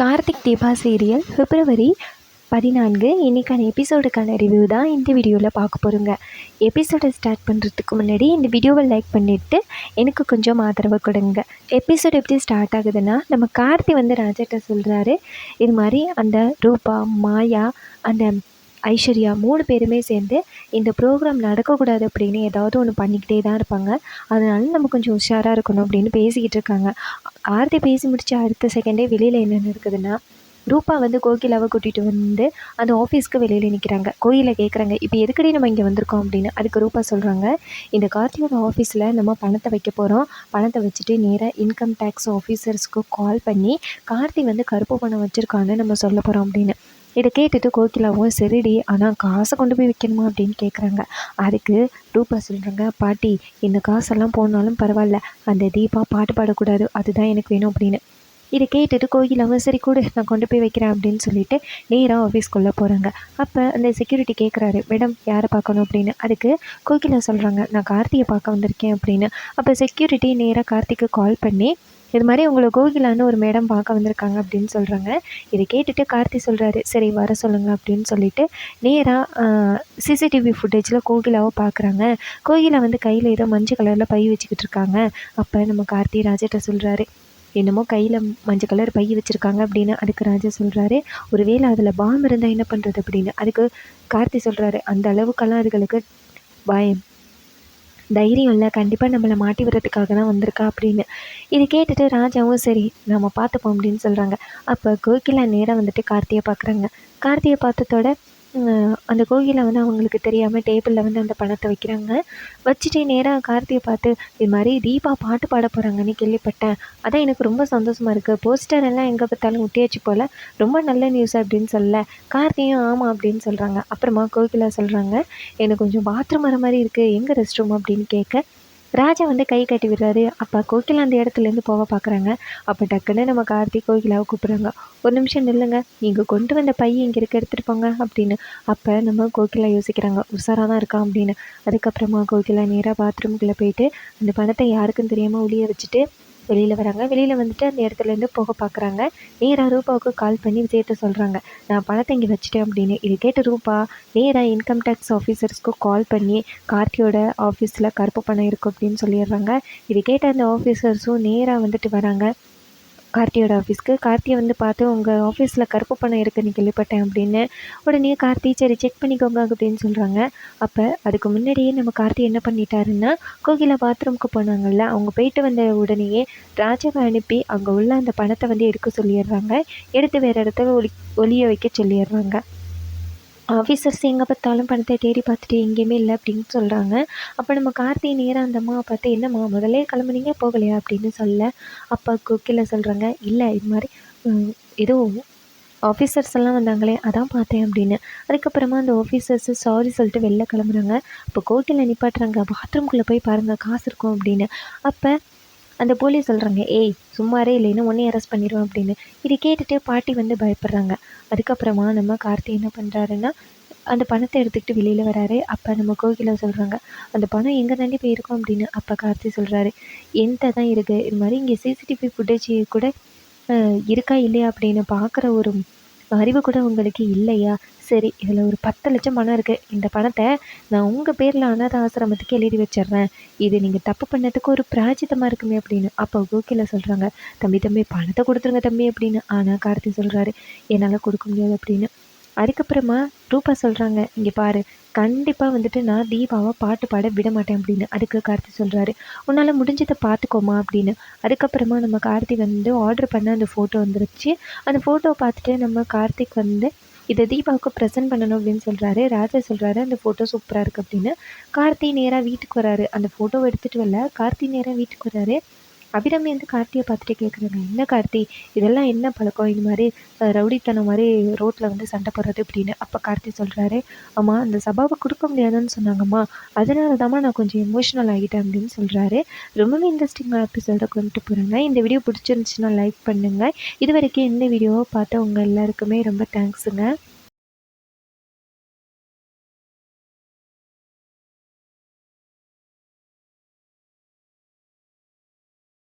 Karthik Deepa serial பிப்ரவரி பதினான்கு. இன்றைக்கான எபிசோடுக்கான review தான் இந்த வீடியோவில் பார்க்க போகிறோங்க எபிசோடை ஸ்டார்ட் பண்ணுறதுக்கு முன்னாடி இந்த வீடியோவை லைக் பண்ணிவிட்டு எனக்கு கொஞ்சம் ஆதரவு கொடுங்க. எபிசோட் எப்படி ஸ்டார்ட் ஆகுதுன்னா நம்ம கார்த்தி வந்து ராஜாட்ட சொல்கிறாரு இது மாதிரி அந்த ரூபா மாயா அந்த ஐஸ்வர்யா மூணு பேருமே சேர்ந்து இந்த ப்ரோக்ராம் நடக்கக்கூடாது அப்படின்னு ஏதாவது ஒன்று பண்ணிக்கிட்டே தான் இருப்பாங்க. அதனால நம்ம கொஞ்சம் உஷாராக இருக்கணும் அப்படின்னு பேசிக்கிட்டு இருக்காங்க. கார்த்தி பேசி முடிச்ச அடுத்த செகண்டே வெளியில் என்ன நடக்குதுன்னா ரூபா வந்து கோகிலாவை கூட்டிகிட்டு வந்து அந்த ஆஃபீஸ்க்கு வெளியில் நிற்கிறாங்க கோயிலை கேட்குறாங்க இப்போ எதுக்கடி நம்ம இங்கே வந்திருக்கோம் அப்படின்னு அதுக்கு ரூபா சொல்கிறாங்க இந்த கார்த்தியோட ஆஃபீஸில் நம்ம பணத்தை வைக்க போகிறோம் பணத்தை வச்சுட்டு நேராக இன்கம் டேக்ஸ் ஆஃபீஸர்ஸ்க்கு கால் பண்ணி கார்த்தி வந்து கருப்பு பணம் வச்சுருக்கான்னு நம்ம சொல்ல போகிறோம் அப்படின்னு. இதை கேட்டுட்டு கோகிலாவும் சரிடி ஆனால் காசை கொண்டு போய் வைக்கணுமா? அப்படின்னு கேட்குறாங்க அதுக்கு ரூபா சொல்கிறாங்க பாட்டி இந்த காசெல்லாம் போனாலும் பரவாயில்ல. அந்த தீபா பாட்டு பாடக்கூடாது அதுதான் எனக்கு வேணும் அப்படின்னு. இதை கேட்டுட்டு கோகிலாவும் சரி கூட நான் கொண்டு போய் வைக்கிறேன் அப்படின்னு சொல்லிட்டு நேராக ஆஃபீஸ்க்குள்ளே போகிறாங்க அப்போ அந்த செக்யூரிட்டி கேட்குறாரு மேடம் யாரை பார்க்கணும்? அப்படின்னு. அதுக்கு கோகிலா சொல்கிறாங்க நான் கார்த்தியை பார்க்க வந்திருக்கேன் அப்படின்னு. அப்போ செக்யூரிட்டி நேராக கார்த்திக்கு கால் பண்ணி இது மாதிரி உங்களை கோகிலான்னு ஒரு மேடம் பார்க்க வந்திருக்காங்க அப்படின்னு சொல்கிறாங்க இதை கேட்டுட்டு கார்த்தி சொல்கிறாரு சரி வர சொல்லுங்கள் அப்படின்னு சொல்லிட்டு நேராக சிசிடிவி ஃபுட்டேஜில் கோகிலாவை பார்க்குறாங்க கோகிலா வந்து கையில் ஏதோ மஞ்சள் கலரில் பை வச்சுக்கிட்டு இருக்காங்க. அப்போ நம்ம கார்த்தி ராஜாட்ட சொல்கிறாரு என்னமோ கையில் மஞ்சள் கலர் பை வச்சுருக்காங்க அப்படின்னு அதுக்கு ராஜா சொல்கிறாரு ஒருவேளை அதில் பாம் இருந்தால் என்ன பண்ணுறது அப்படின்னு அதுக்கு கார்த்தி சொல்கிறாரு அந்த அளவுக்கெல்லாம் அதுகளுக்கு பயம். தைரியம் இல்லை. கண்டிப்பாக நம்மளை மாட்டி விடுறதுக்காக தான் வந்திருக்கா அப்படின்னு. இது கேட்டுட்டு ராஜாவும் சரி நம்ம பார்த்துப்போம் அப்படின்னு சொல்கிறாங்க அப்போ கோகிலா நேராக வந்துட்டு கார்த்தியை பார்க்குறாங்க. கார்த்தியை பார்த்ததோட அந்த கோயிலில் வந்து அவங்களுக்கு தெரியாமல் டேபிளில் வந்து அந்த பணத்தை வைக்கிறாங்க. வச்சுட்டு நேராக கார்த்தியை பார்த்து இது மாதிரி தீபா பாட்டு பாட போகிறாங்கன்னு கேள்விப்பட்டேன். அதான் எனக்கு ரொம்ப சந்தோஷமாக இருக்குது போஸ்டர் எல்லாம் எங்கே பார்த்தாலும் ஒட்டியாச்சு போல். ரொம்ப நல்ல நியூஸ் அப்படின்னு சொல்ல கார்த்தியும் ஆமாம் அப்படின்னு சொல்கிறாங்க அப்புறமா கோகிலா சொல்கிறாங்க எனக்கு கொஞ்சம் பாத்ரூம் வர மாதிரி இருக்குது எங்கே ரெஸ்ட் ரூம் அப்படின்னு கேட்க ராஜா வந்து கை கட்டி விடுறாரு. அப்போ கோகிலா அந்த இடத்துலேருந்து போக பார்க்குறாங்க. அப்போ டக்குன்னு நம்ம கார்த்திக் கோகிலாவை கூப்பிட்றாங்க. ஒரு நிமிஷம் நில்லுங்க. நீங்கள் கொண்டு வந்த பையன் இங்கே இருக்க எடுத்துகிட்டு போங்க அப்படின்னு. அப்போ நம்ம கோகிலா யோசிக்கிறாங்க. உஷாராக தான் இருக்கான் அப்படின்னு. அதுக்கப்புறமா கோகிலா நேராக பாத்ரூம்குள்ளே போயிட்டு அந்த பணத்தை யாருக்கும் தெரியாமல் ஒளிய வச்சுட்டு வெளியில் வராங்க. வெளியில் வந்துட்டு அந்த இடத்துலேருந்து போக பார்க்குறாங்க நேராக ரூபாவுக்கு கால் பண்ணி விஜயத்தை சொல்கிறாங்க நான் பணத்தை இங்கே வச்சுட்டேன் அப்படின்னு. இது கேட்ட ரூபா நேராக இன்கம் டேக்ஸ் ஆஃபீஸர்ஸ்க்கு கால் பண்ணி கார்த்தியோட ஆஃபீஸில் கருப்பு பணம் இருக்குது அப்படின்னு சொல்லிடுறாங்க. இது கேட்ட அந்த ஆஃபீஸர்ஸும் நேராக வந்துட்டு வராங்க. கார்த்தியோட ஆஃபீஸ்க்கு கார்த்தியை வந்து பார்த்து உங்கள் ஆஃபீஸில் கருப்பு பணம் இருக்குன்னு கேள்விப்பட்டேன் அப்படின்னு உடனே கார்த்தி சரி செக் பண்ணிக்கோங்க அப்படின்னு சொல்கிறாங்க அப்போ அதுக்கு முன்னாடியே நம்ம கார்த்தி என்ன பண்ணிட்டாருன்னா கோகிலா பாத்ரூம்க்கு போனாங்கல்ல அவங்க போயிட்டு வந்த உடனேயே ராஜாவை அனுப்பி அங்கே உள்ள அந்த பணத்தை வந்து எடுக்க சொல்லிடுறாங்க. எடுத்து வேறு இடத்துல ஒளி ஒளிய வைக்க சொல்லிடுறாங்க. ஆஃபீஸர்ஸ் எங்கே பார்த்தாலும் பணத்தை தேடி பார்த்துட்டு எங்கேயுமே இல்லை அப்படின்னு சொல்கிறாங்க அப்போ நம்ம கார்த்தி நேராக அந்த அம்மாவை பார்த்து என்னம்மா முதலே கிளம்புனீங்க போகலையா? அப்படின்னு சொல்ல அப்பா குக்கில் சொல்கிறாங்க இல்லை இது மாதிரி ஏதோ ஆஃபீஸர்ஸ் எல்லாம் வந்தாங்களே அதான் பார்த்தேன் அப்படின்னு. அதுக்கப்புறமா அந்த ஆஃபீஸர்ஸு சாரி சொல்லிட்டு வெளில கிளம்புறாங்க. அப்போ கோட்டையில் நிப்பாட்டுறாங்க பாத்ரூம்குள்ளே போய் பாருங்கள் காசு இருக்கும் அப்படின்னு. அப்போ அந்த போலீஸ் சொல்கிறாங்க ஏய் சும்மாரே இல்லைன்னு உன்னை அரெஸ்ட் பண்ணிடுவோம் அப்படின்னு. இதை கேட்டுட்டு பாட்டி வந்து பயப்படுறாங்க. அதுக்கப்புறமா நம்ம கார்த்தி என்ன பண்ணுறாருன்னா அந்த பணத்தை எடுத்துக்கிட்டு வெளியில் வராரு. அப்போ நம்ம கோகிலா சொல்கிறாங்க அந்த பணம் எங்கே தாண்டி போயிருக்கோம்? அப்படின்னு அப்போ கார்த்தி சொல்கிறாரு எந்த தான் இருக்குது இது மாதிரி இங்கே சிசிடிவி ஃபுட்டேஜ் கூட இருக்கா இல்லையா? அப்படின்னு பார்க்குற ஒரு அறிவு கூட உங்களுக்கு இல்லையா? சரி இதில் ஒரு பத்து லட்சம் பணம் இருக்குது இந்த பணத்தை நான் உங்கள் பேரில் அனாத ஆசிரமத்துக்கு எழுதி வச்சிடுறேன். இது நீங்கள் தப்பு பண்ணதுக்கு ஒரு பிராஜிதமாக இருக்குமே அப்படின்னு. அப்போ கோகில சொல்கிறாங்க தம்பி தம்பி பணத்தை கொடுத்துருங்க தம்பி அப்படின்னு. ஆனால் கார்த்தி சொல்கிறாரு என்னால் கொடுக்க முடியாது அப்படின்னு. அதுக்கப்புறமா ரூபா சொல்கிறாங்க இங்கே பாரு கண்டிப்பாக வந்துட்டு நான் தீபாவை பாட்டு பாட விட மாட்டேன் அப்படின்னு. அதுக்கு கார்த்தி சொல்கிறாரு உன்னால் முடிஞ்சதை பார்த்துக்கோமா அப்படின்னு. அதுக்கப்புறமா நம்ம கார்த்தி வந்து ஆர்டர் பண்ண அந்த ஃபோட்டோ வந்துருச்சு. அந்த ஃபோட்டோவை பார்த்துட்டு நம்ம கார்த்திக் வந்து இதை தீபாவுக்கு ப்ரெசென்ட் பண்ணணும் அப்படின்னு சொல்கிறாரு ராஜா சொல்கிறாரு அந்த ஃபோட்டோ சூப்பராக இருக்குது அப்படின்னு. கார்த்தி நேராக வீட்டுக்கு வராரு. அந்த ஃபோட்டோவை எடுத்துகிட்டு வரல. கார்த்தி நேராக வீட்டுக்கு வராரு. அபிராமி வந்து கார்த்தியை பார்த்துட்டு கேட்குறாங்க என்ன கார்த்தி? இதெல்லாம் என்ன பழக்கம்? இது மாதிரி ரவுடித்தனம் மாதிரி ரோட்டில் வந்து சண்டை போடுறது அப்படின்னு அப்போ கார்த்தி சொல்கிறாரு அம்மா அந்த சபாவை கொடுக்க முடியாதுன்னு சொன்னாங்கம்மா. அதனால தாம்மா நான் கொஞ்சம் எமோஷ்னல் ஆகிட்டேன் அப்படின்னு சொல்கிறாரு ரொம்பவே இன்ட்ரெஸ்டிங்காக எபிசோட கொண்டு போகிறாங்க இந்த வீடியோ பிடிச்சிருந்துச்சுன்னா லைக் பண்ணுங்கள் இது வரைக்கும் இந்த வீடியோவை பார்த்த உங்கள் எல்லாருக்குமே ரொம்ப தேங்க்ஸுங்க